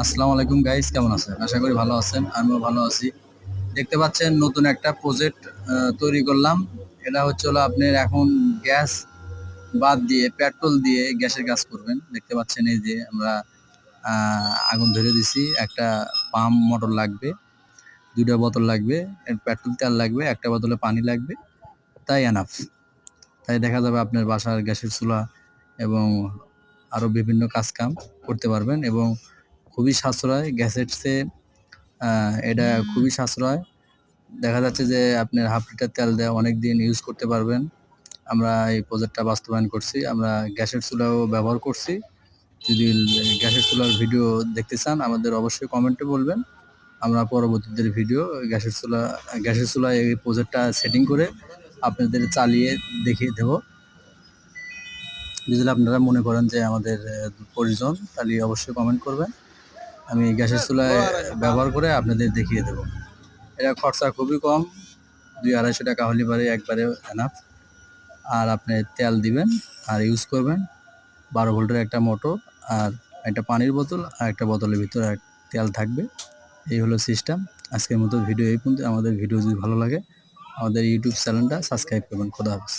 আসসালামু আলাইকুম গাইস কেমন আছেন? আশা করি ভালো আছেন, আমিও ভালো আছি। দেখতে পাচ্ছেন নতুন একটা প্রজেক্ট তৈরি করলাম। এটা হচ্ছে হলো আপনার এখন গ্যাস বাদ দিয়ে পেট্রোল দিয়ে গ্যাসের কাজ করবেন। দেখতে পাচ্ছেন এই যে আমরা আগুন ধরে দিছি। একটা পাম্প মোটর লাগবে, দুইটা বোতল লাগবে পেট্রোল তেল লাগবে, একটা বোতলে পানি লাগবে। তাই এনাফ তাই দেখা যাবে আপনার বাসার গ্যাসের চুলা এবং আরও বিভিন্ন কাজ কাম করতে পারবেন এবং খুবই সাশ্রয় গ্যাসেটসে এটা খুবই সাশ্রয়। দেখা যাচ্ছে যে আপনার হাফ লিটার তেল দেওয়া অনেক দিন ইউজ করতে পারবেন। আমরা এই প্রজেক্টটা বাস্তবায়ন করছি। আমরা গ্যাসের চুলাও ব্যবহার করছি। যদি গ্যাসের চুলার ভিডিও দেখতে চান আমাদের অবশ্যই কমেন্টে বলবেন। আমরা পরবর্তীদের ভিডিও গ্যাসের চুলা গ্যাসের চুলায় এই প্রজেক্টটা সেটিং করে আপনাদের চালিয়ে দেখিয়ে দেবো। যদি আপনারা মনে করেন যে আমাদের প্রয়োজন তাহলে অবশ্যই কমেন্ট করবেন। আমি গ্যাসের চুলায় ব্যবহার করে আপনাদের দেখিয়ে দেবো। এটা খরচা খুবই কম দুই আড়াইশো টাকা হলে পারে একবারে এনাফ আর আপনি তেল দিবেন আর ইউজ করবেন। বারো ভোল্টের একটা মোটর আর একটা পানির বোতল আর একটা বোতলের ভিতরে এক তেল থাকবে। এই হলো সিস্টেম আজকের মতো ভিডিও এই পর্যন্ত। আমাদের ভিডিও যদি ভালো লাগে আমাদের ইউটিউব চ্যানেলটা সাবস্ক্রাইব করবেন। খোদা হাফেজ।